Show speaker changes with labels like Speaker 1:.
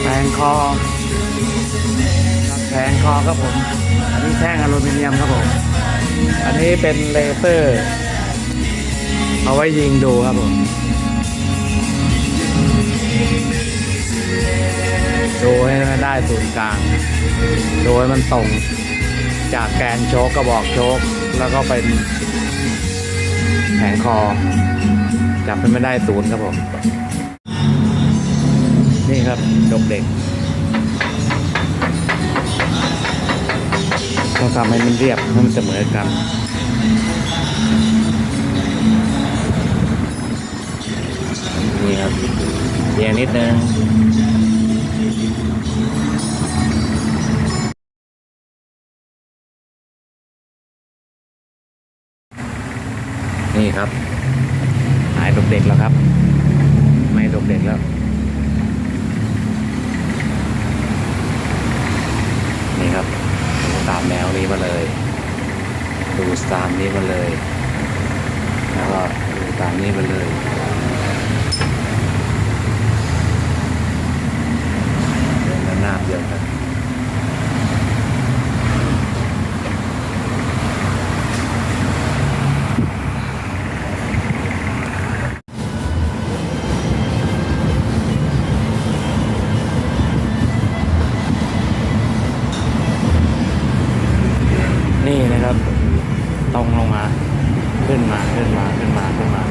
Speaker 1: แผงคอแผงคอครับผม อันนี้แท่งอลูมิเนียมครับผม อันนี้เป็นเลเซอร์ เอาไว้ยิงดูครับผม ดูให้มันได้ศูนย์กลาง ดูให้มันตรงจากแกนโชกกระบอกโชกแล้วก็เป็นแผงคอ จับให้ไม่ได้ศูนย์ครับผม ครับดกเด็กต้องทำให้มันเรียบให้มันเสมอกันนี่ครับเอียงนิดนึงนี่ครับหายดกเด็กแล้วครับ ไม่ดกเด็กแล้ว นี่ครับดูตา มแนวนี้มาเลย ดูตามนี้มาเลยแล้วก็ดูตามนี้มาเลย เดินหน้าเดียวกัน ตรงลงมา ขึ้นมาขึ้นมาขึ้นมาขึ้นมา